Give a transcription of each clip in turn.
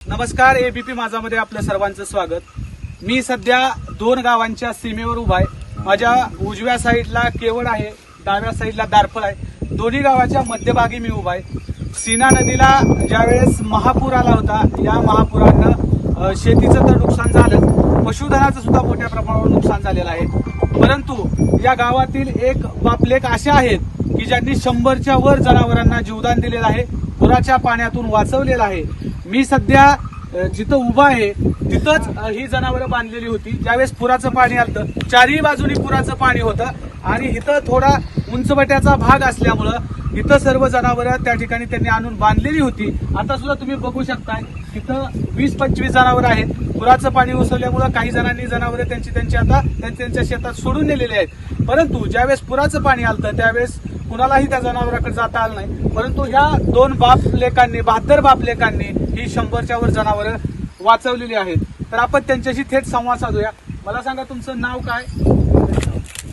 नमस्कार एबीपी माझामध्ये आपल्या सर्वांचं स्वागत. मी सध्या दोन गावांच्या सीमेवर उभा आहे. माझ्या उजव्या साईडला केवड आहे डाव्या साईडला दारफळ आहे. दोन्ही गावाच्या मध्यभागी मी उभा आहे. सीना नदीला ज्यावेळेस महापूर आला होता या महापुरानं शेतीचं तर नुकसान झालं पशुधनाचं सुद्धा मोठ्या प्रमाणावर नुकसान झालेलं आहे. परंतु या गावातील एक बापलेक असे आहेत की ज्यांनी शंभरच्या वर जनावरांना जीवदान दिलेलं आहे पुराच्या पाण्यातून वाचवलेलं आहे. मी सध्या जिथं उभा आहे तिथंच ही जनावरं बांधलेली होती. ज्यावेळेस पुराचं पाणी आलं चारही बाजूनी पुराचं पाणी होतं. आणि इथं थोडा उंचवट्याचा भाग असल्यामुळं इथं सर्व जनावरं त्या ठिकाणी त्यांनी आणून बांधलेली होती. आता सुद्धा तुम्ही बघू शकताय तिथं वीस पंचवीस जनावरं आहेत. पुराचं पाणी उसळल्यामुळं काही जणांनी जनावरं त्यांची त्यांची आता त्यांच्या त्यांच्या शेतात सोडून नेलेली आहेत. परंतु ज्यावेळेस पुराचं पाणी आलं त्यावेळेस कुणालाही त्या जनावराकडे जाता आलं नाही. परंतु ह्या दोन बाप लेखांनी बहात्तर बाप लेखांनी शंभरच्या वर जनावरं वाचवलेली आहेत. तर आपण त्यांच्याशी थेट संवाद साधूया. मला सांगा तुमचं नाव काय?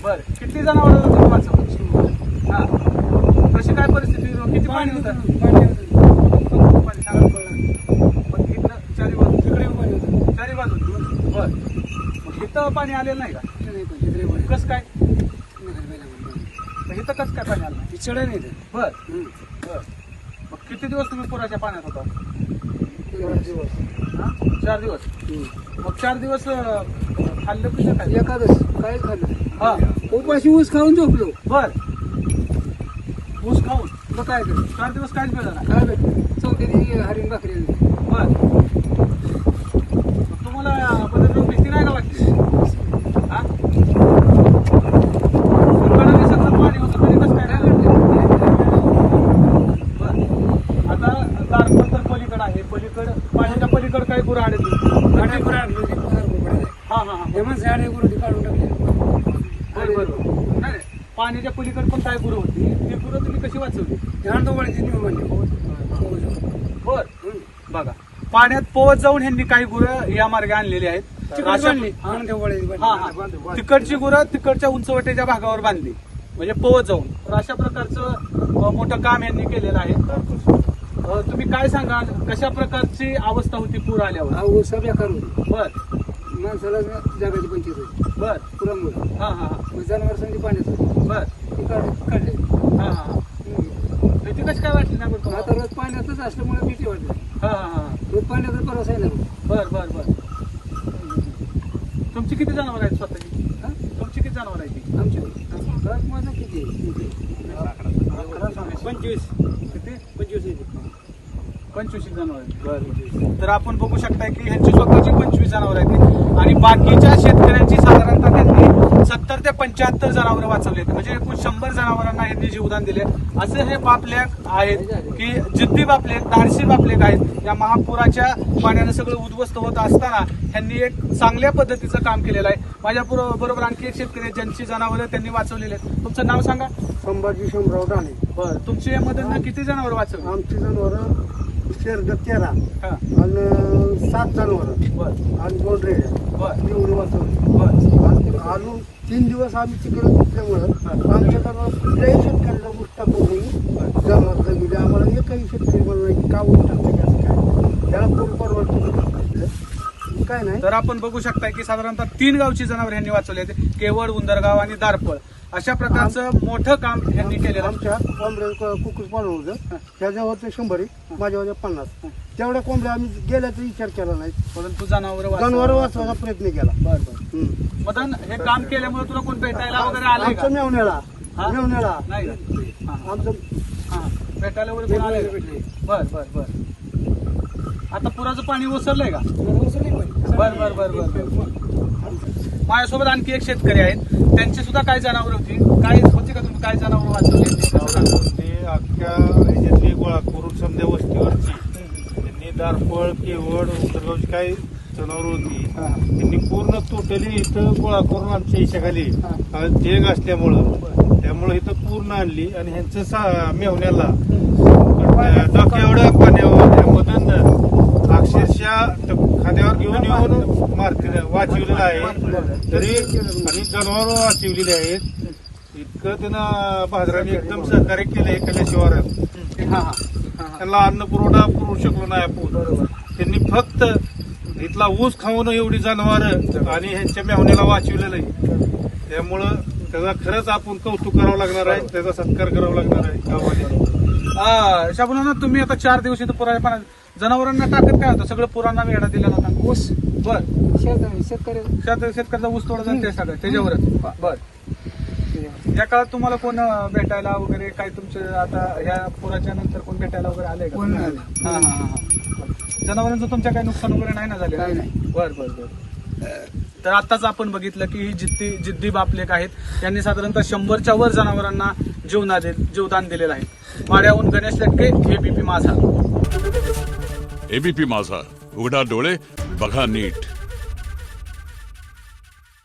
बर. किती जनावर तुम्ही वाचवली हा. कशी काय परिस्थिती? किती पाणी होतं? पाणी सांगा पण इकडं चारी बाजू तिकडे पाणी होतं. चारी बाजू बर. मग इथं पाणी आलेलं नाही का? कसं काय? इथं कसं काय पाणी आलं? नाही चढ नाही बर. बर. मग किती दिवस तुम्ही पुराच्या पाण्यात होता? चार दिवस. मग चार दिवस खाल्लं पिलं काय? एखादच काय खाल्लं? हा. उपाशी ऊस खाऊन झोपलो. बर. ऊस खाऊन? मग काय कर? चार दिवस काहीच मिळालं नाही. काय भेट चौथ्याने हरिण भाकरी. बर. तुम्हाला बदल भीती नाही का वाटते हा सुरकाराने सगळं पाणी होतं तरी कसं काय बर आता दारपण तर पलीकडं आहे पलीकड पाण्याच्या पलीकडं काय गुरं आणली. हा हा गुरुती काढून टाकले. बर बर बर. नाही. पाण्याच्या पलीकडे पण काय गुरं होती? ती गुरं तुम्ही कशी वाचवली? ध्यान वळती नेऊन म्हणले. बर बघा. पाण्यात पोवत जाऊन ह्यांनी काही गुरं या मार्गे आणलेली आहेत. तिकडची गुरं तिकडच्या उंचवटेच्या भागावर बांधली. म्हणजे पोवत जाऊन. तर अशा प्रकारचं मोठं काम यांनी केलेलं आहे. तुम्ही काय सांगाल? कशा प्रकारची अवस्था होती पूर आल्यावर? ऊस बेकार होती बर. माणसाला जगाची पंचायत होती. बर. पुरामुळे. हा हा हा. मग जनावर संधी पाण्यात होती. बर. ती काढ- काढले. हा हा. भीती कशी काय वाटली ना बरं आता? रोज पाण्यातच असल्यामुळे भीती वाटली. हा हा हा. रोज पाण्यातच भरोसा आहे ना बर बर बर. तुमची किती जनावर आहेत स्वतःची? हा? तुमची किती जनावर आहेत ती? आमच्या घरात माझं किती? आहे? पंचवीस. किती? पंचवीस आहे. पंचवीस जनावर. आहेत तर आपण बघू शकता की ह्यांची स्वतःची पंचवीस जनावर आहेत. आणि बाकीच्या शेतकऱ्यांची साधारणतः त्यांनी सत्तर ते पंच्याहत्तर जनावर वाचवले म्हणजे एकूण शंभर जनावरांना यांनी जीवदान दिले असे हे बापलेख आहेत की जिद्दी बापलेख धाडसी बापलेख आहेत. या महापुराच्या पाण्यानं सगळं उद्ध्वस्त होत असताना ह्यांनी एक चांगल्या पद्धतीचं काम केलेलं आहे. माझ्या बरोबर आणखी एक शेतकरी आहेत, ज्यांची जनावरं त्यांनी वाचवलेली आहेत. तुमचं नाव सांगा? संभाजी शंभराव डाणे बरं तुमची यामध्ये किती जनावर वाचवली? आमची जनावर शेरड तेरा हा. आणि सात जनावर. बरं. आणि दोन रेड्या बरं. एवढी वाचवली. बरं. अजून तीन दिवस आम्ही तिकडे घेतल्यामुळं आमच्याकडं कुठल्याही शेतकऱ्याला टाकून नाही जनावर जमिली आम्हाला एकही शेतकरी म्हणून नाही की का टाकते असं काय. त्याला कोण परवडतं? काय नाही. तर आपण बघू शकता की साधारणतः तीन गावची जनावर यांनी वाचवले आहेत. केवळ उंदरगाव आणि दारपळ अशा प्रकारचं मोठं काम यांनी केलेलं आहे. आमच्या कोंबड्या कुकुर पालन होतं. त्याच्यावर ते शंभर आहे माझ्यावर पन्नास. तेवढ्या कोंबड्या आम्ही गेल्याचा विचार केला नाही. परंतु जनावर जनावर वाचवायचा प्रयत्न केला. बर बर. हम्म. मदन हे काम केल्यामुळे तुला कोण भेटायला वगैरे आलंय आमचं मेवण्याला. हा? मेवण्याला. नाही. का? हा, आमचं हा. भेटायला वगैरे कोण आलंय का? बर बर बर. आता पुराचं पाणी ओसरलंय का? बर बर बर बर. माझ्यासोबत आणखी एक शेतकरी आहेत. त्यांची सुद्धा काय जनावर होती? काय होती का तुम्ही? काय जनावर वाचवली ते अख्ख्या ह्याच्यातली गोळा करून समजा वस्तीवरची. त्यांनी दारफळ केवळ उतरगावची काय जनावर होती. त्यांनी पूर्ण टोटली इथं गोळा करून आमच्या इशाखाली ढेग असल्यामुळं. त्यामुळं इथं पूर्ण आणली. आणि ह्यांचं सा मेवण्याला. डोक्या एवढ्या पाण्यावर वाचवलेलं आहे. तरी आणि जनावर वाचवलेली आहेत. इतकं त्यानं बाजाराने एकदम सहकार्य केलं एखाद्या शिवारात हा हा. हा, हा त्यांना अन्न पुरवठा पुरवू शकलो नाही आपण. त्यांनी फक्त इथला ऊस खाऊन एवढी जनावर आणि ह्यांच्या मेहण्याला वाचवलेलं आहे. त्यामुळं त्याचा खरंच आपण कौतुक करावं लागणार आहे. त्याचा सत्कार करावा लागणार आहे गावाने. शाबुना तुम्ही आता चार दिवस इथं पुराय पण जनावरांना टाकत काय होतं? सगळं पुरांना वेढा दिलेला होता. ऊस? बर. शेतकरी शेतकरी शेत- शेतकऱ्याचा ऊस तोडा ते सगळं त्याच्यावरच. बर. या काळात तुम्हाला कोण अं, भेटायला वगैरे काय तुमचं आता ह्या पुराच्या नंतर कोण भेटायला वगैरे आले का? कोण नाही आलं. हा, हा, हा, हा. जनावरांचं तुमच्या काही नुकसान वगैरे नाही ना झाले? काही नाही. बर बर बर. तर आताच आपण बघितलं की ही जिद्दी जिद्दी बापलेक आहेत. यांनी साधारणतः शंभरच्या वर जनावरांना जीवना दे जीवदान दिलेलं आहे. माड्याहून गणेश लटके एबीपी माझा. एबीपी माझा. उघडा डोळे बघा नीट.